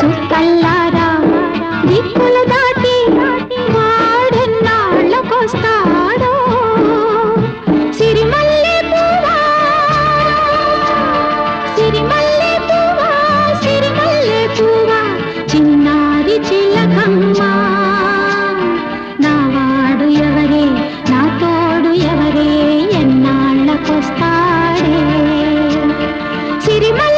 చుక్కల్లారా దిక్కులదా సిరిమల